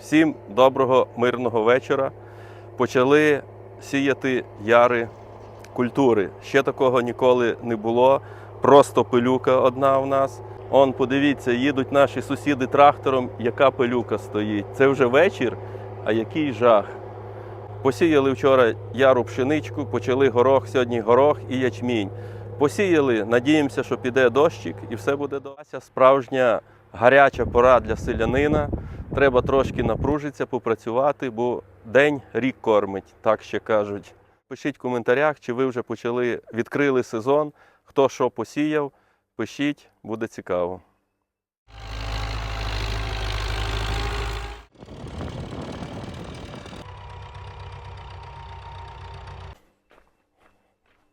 Всім доброго мирного вечора. Почали сіяти яри культури. Ще такого ніколи не було. Просто пилюка одна у нас. Он, подивіться, їдуть наші сусіди трактором, яка пилюка стоїть. Це вже вечір, а який жах. Посіяли вчора яру пшеничку, почали горох, сьогодні горох і ячмінь. Посіяли, надіємося, що піде дощик і все буде добре. Справжня гаряча пора для селянина. Треба трошки напружитися, попрацювати, бо день рік кормить, так ще кажуть. Пишіть в коментарях, чи ви вже почали відкрили сезон, хто що посіяв. Пишіть, буде цікаво.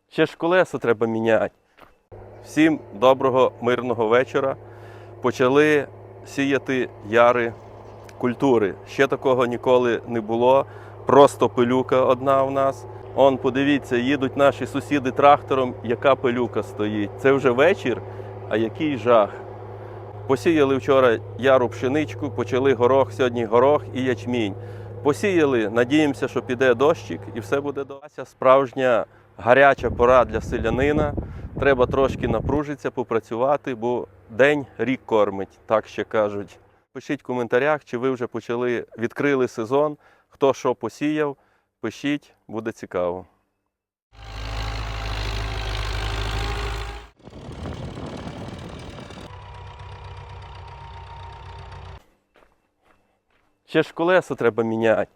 Ще ж колеса треба міняти. Всім доброго мирного вечора. Почали сіяти яри культури. Ще такого ніколи не було. Просто пилюка одна у нас. Он, подивіться, їдуть наші сусіди трактором, яка пилюка стоїть. Це вже вечір, а який жах. Посіяли вчора яру пшеничку, почали горох, сьогодні горох і ячмінь. Посіяли, надіємося, що піде дощик і все буде добре. Справжня гаряча пора для селянина. Треба трошки напружитися, попрацювати, бо день рік кормить, так ще кажуть. Пишіть в коментарях, чи ви вже почали відкрили сезон, хто що посіяв. Пишіть, буде цікаво. Ще ж колеса треба міняти.